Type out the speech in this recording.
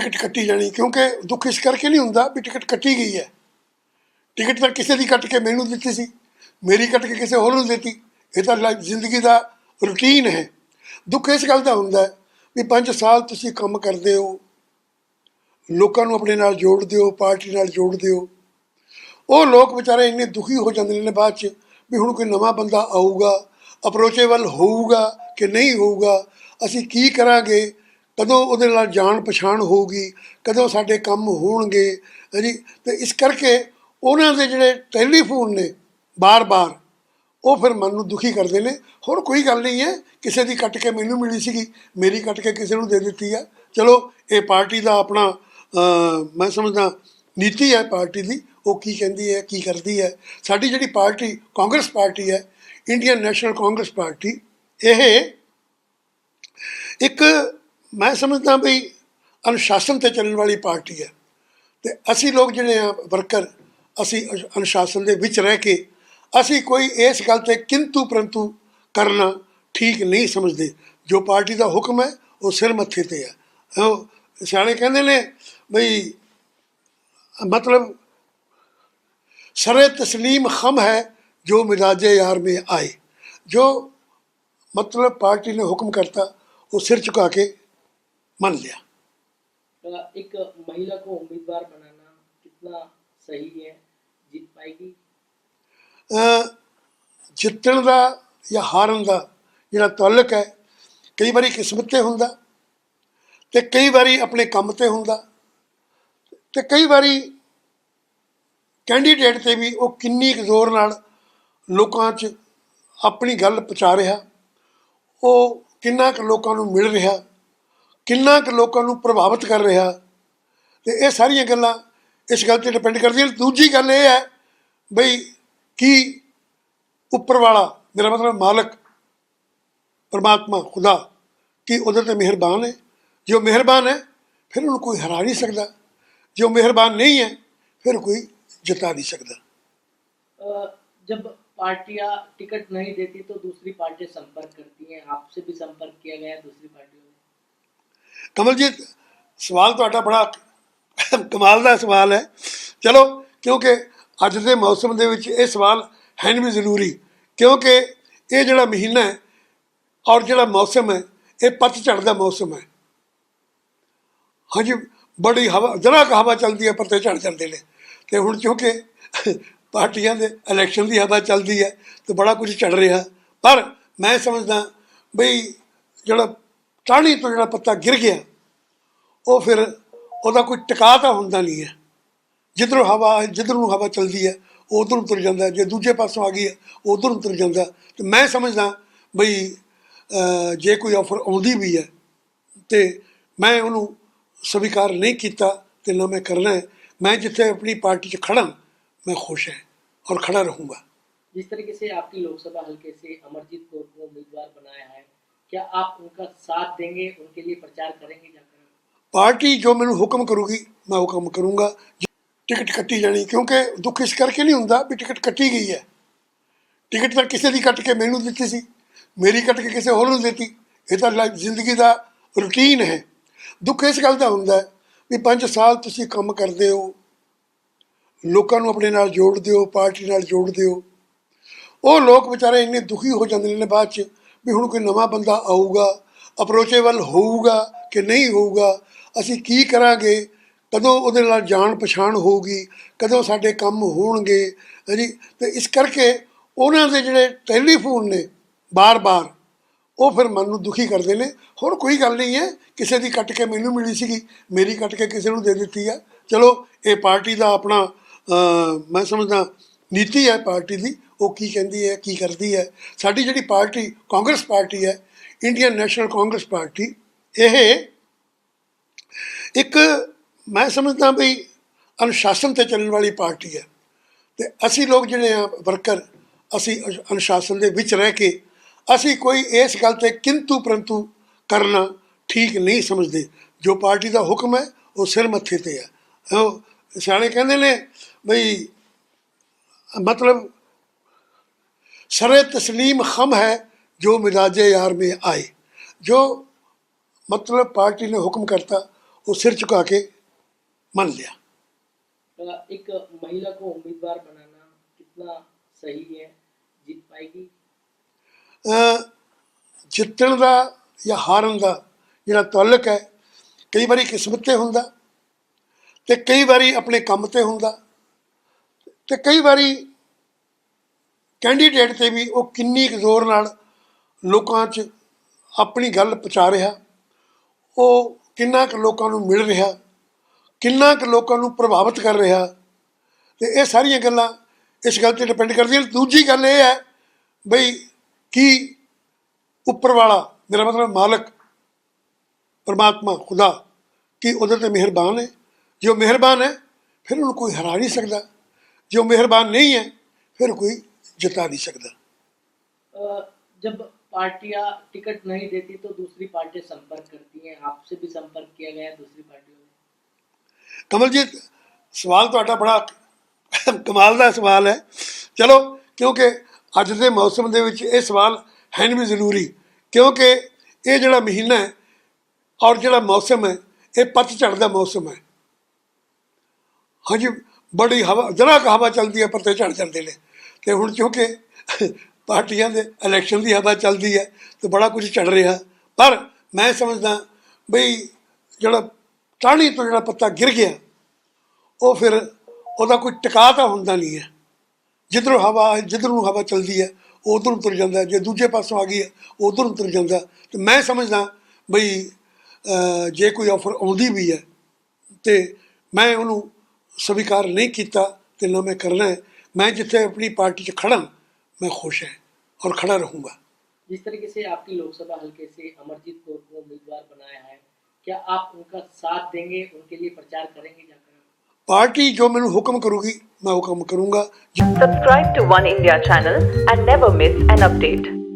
Ticket ਕੱਟੀ ਜਾਣੀ, ਕਿਉਂਕਿ ਦੁੱਖ ਇਸ ਕਰਕੇ ਨਹੀਂ ਹੁੰਦਾ ਵੀ ਟਿਕਟ ਕੱਟੀ ਗਈ ਹੈ। ਟਿਕਟ ਤਾਂ ਕਿਸੇ ਦੀ ਕੱਟ ਕੇ ਮੈਨੂੰ ਦਿੱਤੀ ਸੀ, ਮੇਰੀ ਕੱਟ ਕੇ ਕਿਸੇ ਹੋਰ ਨੂੰ ਦਿੱਤੀ। ਇਹ ਤਾਂ ਲਾਈਫ ਜ਼ਿੰਦਗੀ ਦਾ ਰੁਟੀਨ ਹੈ। ਦੁੱਖ ਇਸ ਗੱਲ ਦਾ ਹੁੰਦਾ ਵੀ 5 ਸਾਲ ਤੁਸੀਂ ਕੰਮ ਕਰਦੇ ਹੋ, ਲੋਕਾਂ ਨੂੰ ਆਪਣੇ ਨਾਲ ਜੋੜਦੇ ਹੋ, ਪਾਰਟੀ ਨਾਲ ਜੋੜਦੇ ਹੋ। ਉਹ ਲੋਕ ਵਿਚਾਰੇ ਇੰਨੇ ਦੁਖੀ ਹੋ ਜਾਂਦੇ ਨੇ ਬਾਅਦ ਚ ਵੀ ਹੁਣ ਕੋਈ ਨਵਾਂ ਬੰਦਾ ਆਊਗਾ ਅਪਰੋਚੇਬਲ ਹੋਊਗਾ ਕਿ ਨਹੀਂ ਹੋਊਗਾ, ਅਸੀਂ ਕੀ ਕਰਾਂਗੇ? ਕਦੋਂ ਉਹਦੇ ਨਾਲ ਜਾਣ ਪਛਾਣ ਹੋਊਗੀ, ਕਦੋਂ ਸਾਡੇ ਕੰਮ ਹੋਣਗੇ ਜੀ ਤੇ ਇਸ ਕਰਕੇ ਉਹਨਾਂ ਦੇ ਜਿਹੜੇ ਟੈਲੀਫੋਨ ਨੇ ਬਾਰ-ਬਾਰ, ਉਹ ਫਿਰ ਮਨ ਨੂੰ ਦੁਖੀ ਕਰਦੇ ਨੇ। ਹੋਰ ਕੋਈ ਗੱਲ ਨਹੀਂ ਹੈ, ਕਿਸੇ ਦੀ ਕੱਟ ਕੇ ਮੈਨੂੰ ਮਿਲੀ ਸੀਗੀ, ਮੇਰੀ ਕੱਟ ਕੇ ਕਿਸੇ ਨੂੰ ਦੇ ਦਿੱਤੀ ਆ। ਚਲੋ, ਇਹ ਪਾਰਟੀ ਦਾ ਆਪਣਾ ਮੈਂ ਸਮਝਦਾ ਨੀਤੀ ਹੈ ਪਾਰਟੀ ਦੀ, ਉਹ ਕੀ ਕਹਿੰਦੀ ਹੈ, ਕੀ ਕਰਦੀ ਹੈ। ਸਾਡੀ ਜਿਹੜੀ ਪਾਰਟੀ, ਕਾਂਗਰਸ ਪਾਰਟੀ ਹੈ, ਇੰਡੀਅਨ ਨੈਸ਼ਨਲ ਕਾਂਗਰਸ ਪਾਰਟੀ, ਇਹ ਇੱਕ ਮੈਂ ਸਮਝਦਾ ਵੀ ਅਨੁਸ਼ਾਸਨ ਤੇ ਚੱਲਣ ਵਾਲੀ ਪਾਰਟੀ ਹੈ। ਤੇ ਅਸੀਂ ਲੋਕ ਜਿਹੜੇ ਆ, ਵਰਕਰ, ਅਸੀਂ ਅਨੁਸ਼ਾਸਨ ਦੇ ਵਿੱਚ ਰਹਿ ਕੇ ਅਸੀਂ ਕੋਈ ਇਸ ਗੱਲ ਤੇ ਕਿੰਤੂ ਪਰੰਤੂ ਕਰਨਾ ਠੀਕ ਨਹੀਂ ਸਮਝਦੇ। ਜੋ ਪਾਰਟੀ ਦਾ ਹੁਕਮ ਹੈ, ਉਹ ਸਿਰ ਮੱਥੇ ਤੇ ਹੈ। ਸਿਆਣੇ ਕਹਿੰਦੇ ਨੇ ਬਈ, ਮਤਲਬ ਸਰੇ ਤਸਲੀਮ ਖਮ ਹੈ ਜੋ ਮਿਰਾਜੇ ਯਾਰ ਮੇ ਆਏ। ਜੋ ਮਤਲਬ ਪਾਰਟੀ ਨੇ ਹੁਕਮ ਕਰਤਾ, ਉਹ ਸਿਰ ਝੁਕਾ ਕੇ मान लिया अ, एक महिला को उम्मीदवार बनाना कितना सही है जीत पाएगी ਅਹ ਜਿੱਤਣ ਦਾ ਜਾਂ ਹਾਰਨ ਦਾ ਜਿਹੜਾ ਤਾਲੁਕ ਹੈ ਕਈ ਵਾਰੀ ਕਿਸਮਤ ਤੇ ਹੁੰਦਾ ਤੇ ਕਈ ਵਾਰੀ ਆਪਣੇ ਕੰਮ ਤੇ ਹੁੰਦਾ ਤੇ ਕਈ ਵਾਰੀ ਕੈਂਡੀਡੇਟ ਤੇ ਵੀ ਉਹ ਕਿੰਨੀ ਕੁ ਜ਼ੋਰ ਨਾਲ ਲੋਕਾਂ 'ਚ ਆਪਣੀ ਗੱਲ ਪਹੁੰਚਾ ਰਿਹਾ ਉਹ ਕਿੰਨਾ ਕੁ ਲੋਕਾਂ ਨੂੰ ਮਿਲ ਰਿਹਾ ਕਿੰਨਾ ਕੁ ਲੋਕਾਂ ਨੂੰ ਪ੍ਰਭਾਵਿਤ ਕਰ ਰਿਹਾ ਤੇ ਇਹ ਸਾਰੀਆਂ ਗੱਲਾਂ ਇਸ ਗੱਲ ਤੇ ਡਿਪੈਂਡ ਕਰਦੀਆਂ ਨੇ ਦੂਜੀ ਗੱਲ ਇਹ ਹੈ ਬਈ ਕੀ ਉੱਪਰ ਵਾਲਾ ਮੇਰਾ ਮਤਲਬ ਮਾਲਕ ਪਰਮਾਤਮਾ ਖੁਦਾ ਕੀ ਉਹਦੇ ਤੇ ਮਿਹਰਬਾਨ ਹੈ ਜੇ ਉਹ ਮਿਹਰਬਾਨ ਹੈ ਫਿਰ ਉਹਨੂੰ ਕੋਈ ਹਰਾ ਨਹੀਂ ਸਕਦਾ ਜੇ ਉਹ ਮਿਹਰਬਾਨ ਨਹੀਂ ਹੈ ਫਿਰ ਕੋਈ ਜਿਤਾ ਨਹੀਂ ਸਕਦਾ अ, जब पार्टियां टिकट नहीं देती तो दूसरी पार्टियां संपर्क करती हैं आपसे भी संपर्क किया गया है दूसरी पार्टियों ने ਕਮਲਜੀਤ ਸਵਾਲ ਤੁਹਾਡਾ ਬੜਾ ਕਮਾਲ ਦਾ ਸਵਾਲ ਹੈ। ਚਲੋ, ਕਿਉਂਕਿ ਅੱਜ ਦੇ ਮੌਸਮ ਦੇ ਵਿੱਚ ਇਹ ਸਵਾਲ ਹੈ ਨਹੀਂ ਵੀ ਜ਼ਰੂਰੀ, ਕਿਉਂਕਿ ਇਹ ਜਿਹੜਾ ਮਹੀਨਾ ਹੈ ਔਰ ਜਿਹੜਾ ਮੌਸਮ ਹੈ, ਇਹ ਪਤਝੜ ਦਾ ਮੌਸਮ ਹੈ। ਹਾਂਜੀ, ਬੜੀ ਹਵਾ, ਜਰਾ ਕੁ ਹਵਾ ਚੱਲਦੀ ਹੈ, ਪੱਤੇ ਝੜ ਜਾਂਦੇ ਨੇ। ਤੇ ਹੁਣ ਕਿਉਂਕਿ ਪਾਰਟੀਆਂ ਦੇ ਇਲੈਕਸ਼ਨ ਦੀ ਹਵਾ ਚੱਲਦੀ ਹੈ ਤੇ ਬੜਾ ਕੁਝ ਝੜ ਰਿਹਾ। ਪਰ ਮੈਂ ਸਮਝਦਾ ਬਈ ਜਿਹੜਾ ਟਾਹਣੀ ਤੋਂ ਜਿਹੜਾ ਪੱਤਾ ਗਿਰ ਗਿਆ ਉਹ ਫਿਰ ਉਹਦਾ ਕੋਈ ਟਿਕਾ ਤਾਂ ਹੁੰਦਾ ਨਹੀਂ ਹੈ ਜਿੱਧਰੋਂ ਹਵਾ ਜਿੱਧਰ ਨੂੰ ਹਵਾ ਚੱਲਦੀ ਹੈ ਉਹ ਉਧਰ ਨੂੰ ਤੁਰ ਜਾਂਦਾ ਹੈ। ਜੇ ਦੂਜੇ ਪਾਸੋਂ ਆ ਗਈ ਹੈ ਉਹ ਉਧਰ ਨੂੰ ਤੁਰ ਜਾਂਦਾ ਹੈ। ਤੇ ਮੈਂ ਸਮਝਦਾ ਬਈ ਅਹ, ਜੇ ਕੋਈ ਆਫਰ ਆਉਂਦੀ ਵੀ ਹੈ ਤੇ ਮੈਂ ਉਹਨੂੰ ਸਵੀਕਾਰ ਨਹੀਂ ਕੀਤਾ ਤੇ ਨਾ ਮੈਂ ਕਰਨਾ ਹੈ ਮੈਂ ਜਿੱਥੇ ਆਪਣੀ ਪਾਰਟੀ 'ਚ ਖੜਾ ਮੈਂ ਖੁਸ਼ ਹਾਂ ਔਰ ਖੜਾ ਰਹੂੰਗਾ जिस तरीके से आपकी लोकसभा हल्के से अमरजीत कौर को उम्मीदवार बनाया है क्या आप उनका साथ देंगे उनके लिए प्रचार करेंगे जाकर ਪਾਰਟੀ ਜੋ ਮੈਨੂੰ ਹੁਕਮ ਕਰੂਗੀ ਮੈਂ ਉਹ ਕੰਮ ਕਰੂੰਗਾ ਟਿਕਟ ਕੱਟੀ ਜਾਣੀ ਕਿਉਂਕਿ ਦੁੱਖ ਇਸ ਕਰਕੇ ਨਹੀਂ ਹੁੰਦਾ ਵੀ ਟਿਕਟ ਕੱਟੀ ਗਈ ਹੈ ਟਿਕਟ ਤਾਂ ਕਿਸੇ ਦੀ ਕੱਟ ਕੇ ਮੈਨੂੰ ਦਿੱਤੀ ਸੀ ਮੇਰੀ ਕੱਟ ਕੇ ਕਿਸੇ ਹੋਰ ਨੂੰ ਦਿੱਤੀ ਇਹ ਤਾਂ ਲਾਈਫ ਜ਼ਿੰਦਗੀ ਦਾ ਰੁਟੀਨ ਹੈ ਦੁੱਖ ਇਸ ਗੱਲ ਦਾ ਹੁੰਦਾ ਹੈ ਵੀ 5 ਸਾਲ ਤੁਸੀਂ ਕੰਮ ਕਰਦੇ ਹੋ ਲੋਕਾਂ ਨੂੰ ਆਪਣੇ ਨਾਲ ਜੋੜਦੇ ਹੋ ਪਾਰਟੀ ਨਾਲ ਜੋੜਦੇ ਹੋ ਉਹ ਲੋਕ ਵਿਚਾਰੇ ਇੰਨੇ ਦੁਖੀ ਹੋ ਜਾਂਦੇ ਨੇ ਬਾਅਦ ਚ ਵੀ ਹੁਣ ਕੋਈ ਨਵਾਂ ਬੰਦਾ ਆਊਗਾ ਅਪਰੋਚੇਬਲ ਹੋਊਗਾ ਕਿ ਨਹੀਂ ਹੋਊਗਾ, ਅਸੀਂ ਕੀ ਕਰਾਂਗੇ? ਕਦੋਂ ਉਹਦੇ ਨਾਲ ਜਾਣ ਪਛਾਣ ਹੋਊਗੀ? ਕਦੋਂ ਸਾਡੇ ਕੰਮ ਹੋਣਗੇ? ਹਾਂਜੀ, ਤੇ ਇਸ ਕਰਕੇ ਉਹਨਾਂ ਦੇ ਜਿਹੜੇ ਟੈਲੀਫੋਨ ਨੇ, ਬਾਰ-ਬਾਰ, ਉਹ ਫਿਰ ਮਨ ਨੂੰ ਦੁਖੀ ਕਰਦੇ ਨੇ। ਹੋਰ ਕੋਈ ਗੱਲ ਨਹੀਂ ਹੈ, ਕਿਸੇ ਦੀ ਕੱਟ ਕੇ ਮੈਨੂੰ ਮਿਲੀ ਸੀਗੀ, ਮੇਰੀ ਕੱਟ ਕੇ ਕਿਸੇ ਨੂੰ ਦੇ ਦਿੱਤੀ ਆ। ਚਲੋ, ਇਹ ਪਾਰਟੀ ਦਾ ਆਪਣਾ ਮੈਂ ਸਮਝਦਾ ਨੀਤੀ ਹੈ ਪਾਰਟੀ ਦੀ ਉਹ ਕੀ ਕਹਿੰਦੀ ਹੈ, ਕੀ ਕਰਦੀ ਹੈ। ਸਾਡੀ ਜਿਹੜੀ ਪਾਰਟੀ, ਕਾਂਗਰਸ ਪਾਰਟੀ ਹੈ, ਇੰਡੀਅਨ ਨੈਸ਼ਨਲ ਕਾਂਗਰਸ ਪਾਰਟੀ, ਇਹ ਇੱਕ ਮੈਂ ਸਮਝਦਾ ਵੀ ਅਨੁਸ਼ਾਸਨ ਤੇ ਚੱਲਣ ਵਾਲੀ ਪਾਰਟੀ ਹੈ। ਤੇ ਅਸੀਂ ਲੋਕ ਜਿਹੜੇ ਆ, ਵਰਕਰ, ਅਸੀਂ ਅਨੁਸ਼ਾਸਨ ਦੇ ਵਿੱਚ ਰਹਿ ਕੇ ਅਸੀਂ ਕੋਈ ਇਸ ਗੱਲ ਤੇ ਕਿੰਤੂ ਪਰੰਤੂ ਕਰਨਾ ਠੀਕ ਨਹੀਂ ਸਮਝਦੇ। ਜੋ ਪਾਰਟੀ ਦਾ ਹੁਕਮ ਹੈ, ਉਹ ਸਿਰ ਮੱਥੇ ਤੇ ਹੈ। ਉਹ ਸਿਆਣੇ ਕਹਿੰਦੇ ਨੇ ਬਈ ਮਤਲਬ ਸਰੇ ਤਸਲੀਮ ਖਮ ਹੈ ਜੋ ਮਿਜ਼ਾਜੇ ਯਾਰ में ਆਏ ਜੋ मतलब पार्टी ने हुक्म करता ਉਹ ਸਿਰ ਝੁਕਾ ਕੇ ਮੰਨ ਲਿਆ अ, एक महिला को उम्मीदवार बनाना कितना सही है जीत पाएगी ਅਹ ਜਿੱਤਣ ਦਾ ਜਾਂ ਹਾਰਨ ਦਾ ਜਿਹੜਾ ਤਾਲੁਕ ਹੈ ਕਈ ਵਾਰੀ ਕਿਸਮਤ ਤੇ ਹੁੰਦਾ ਤੇ ਕਈ ਵਾਰੀ ਆਪਣੇ ਕੰਮ ਤੇ ਹੁੰਦਾ ਤੇ ਕਈ ਵਾਰੀ ਕੈਂਡੀਡੇਟ ਤੇ ਵੀ ਉਹ ਕਿੰਨੀ ਕੁ ਜ਼ੋਰ ਨਾਲ ਲੋਕਾਂ 'ਚ ਆਪਣੀ ਗੱਲ ਪਹੁੰਚਾ ਰਿਹਾ, ਉਹ ਕਿੰਨਾ ਕੁ ਲੋਕਾਂ ਨੂੰ ਮਿਲ ਰਿਹਾ, ਕਿੰਨਾ ਕੁ ਲੋਕਾਂ ਨੂੰ ਪ੍ਰਭਾਵਿਤ ਕਰ ਰਿਹਾ, ਤੇ ਇਹ ਸਾਰੀਆਂ ਗੱਲਾਂ ਇਸ ਗੱਲ ਤੇ ਡਿਪੈਂਡ ਕਰਦੀਆਂ। ਦੂਜੀ ਗੱਲ ਇਹ ਹੈ ਬਈ ਕੀ ਉੱਪਰ ਵਾਲਾ, ਮੇਰਾ ਮਤਲਬ ਮਾਲਕ, ਪਰਮਾਤਮਾ, ਖੁਦਾ, ਕੀ ਉਹਦੇ ਤੇ ਮਿਹਰਬਾਨ ਹੈ ਜੋ ਮਿਹਰਬਾਨ ਹੈ, ਫਿਰ ਉਹਨੂੰ ਕੋਈ ਹਰਾ ਨਹੀਂ ਸਕਦਾ। ਜੋ ਮਿਹਰਬਾਨ ਨਹੀਂ ਹੈ, ਫਿਰ ਕੋਈ ਜਿਤਾ ਨਹੀਂ ਸਕਦਾ अ, जब पार्टियां टिकट नहीं देती तो दूसरी पार्टी संपर्क करती हैं आपसे भी संपर्क किया गया है दूसरी पार्टियों ने ਕਮਲਜੀਤ ਸਵਾਲ ਤੁਹਾਡਾ ਬੜਾ ਕਮਾਲ ਦਾ ਸਵਾਲ ਹੈ ਚਲੋ ਕਿਉਂਕਿ ਅੱਜ ਦੇ ਮੌਸਮ ਦੇ ਵਿੱਚ ਇਹ ਸਵਾਲ ਹੈ ਵੀ ਜ਼ਰੂਰੀ ਕਿਉਂਕਿ ਇਹ ਜਿਹੜਾ ਮਹੀਨਾ ਹੈ ਔਰ ਜਿਹੜਾ ਮੌਸਮ ਹੈ ਇਹ ਪਤਝੜ ਦਾ ਮੌਸਮ ਹੈ ਹਾਂਜੀ ਬੜੀ ਹਵਾ ਜਰਾ ਕੁ ਹਵਾ ਚੱਲਦੀ ਹੈ ਪੱਤੇ ਝੜ ਜਾਂਦੇ ਨੇ ਤੇ ਹੁਣ ਕਿਉਂਕਿ ਪਾਰਟੀਆਂ ਦੇ ਇਲੈਕਸ਼ਨ ਦੀ ਹਵਾ ਚੱਲਦੀ ਹੈ ਤੇ ਬੜਾ ਕੁਝ ਚੱਲ ਰਿਹਾ। ਪਰ ਮੈਂ ਸਮਝਦਾ ਬਈ ਜਿਹੜਾ ਟਾਹਣੀ ਤੋਂ ਜਿਹੜਾ ਪੱਤਾ ਗਿਰ ਗਿਆ, ਉਹ ਫਿਰ ਉਹਦਾ ਕੋਈ ਟਿਕਾ ਤਾਂ ਹੁੰਦਾ ਨਹੀਂ ਹੈ। ਜਿੱਧਰੋਂ ਹਵਾ, ਜਿੱਧਰ ਨੂੰ ਹਵਾ ਚੱਲਦੀ ਹੈ ਉਹ ਉਧਰ ਨੂੰ ਤੁਰ ਜਾਂਦਾ ਜੇ ਦੂਜੇ ਪਾਸੋਂ ਆ ਗਈ ਹੈ, ਉਧਰ ਨੂੰ ਤੁਰ ਜਾਂਦਾ ਤੇ ਮੈਂ ਸਮਝਦਾ ਬਈ ਜੇ ਕੋਈ ਆਫਰ ਆਉਂਦੀ ਵੀ ਹੈ, ਤੇ ਮੈਂ ਉਹਨੂੰ ਸਵੀਕਾਰ ਨਹੀਂ ਕੀਤਾ, ਤੇ ਨਾ ਮੈਂ ਕਰਨਾ ਹੈ। मैं जिससे अपनी पार्टी से खड़ा हूँ मैं खुश है और खड़ा रहूँगा जिस तरीके से आपकी लोकसभा हल्के से अमरजीत कौर को उम्मीदवार बनाया है क्या आप उनका साथ देंगे उनके लिए प्रचार करेंगे जाकर पार्टी जो मैंने हुक्म करूंगी मैं हुक्म करूंगा subscribe to one India channel and never miss an update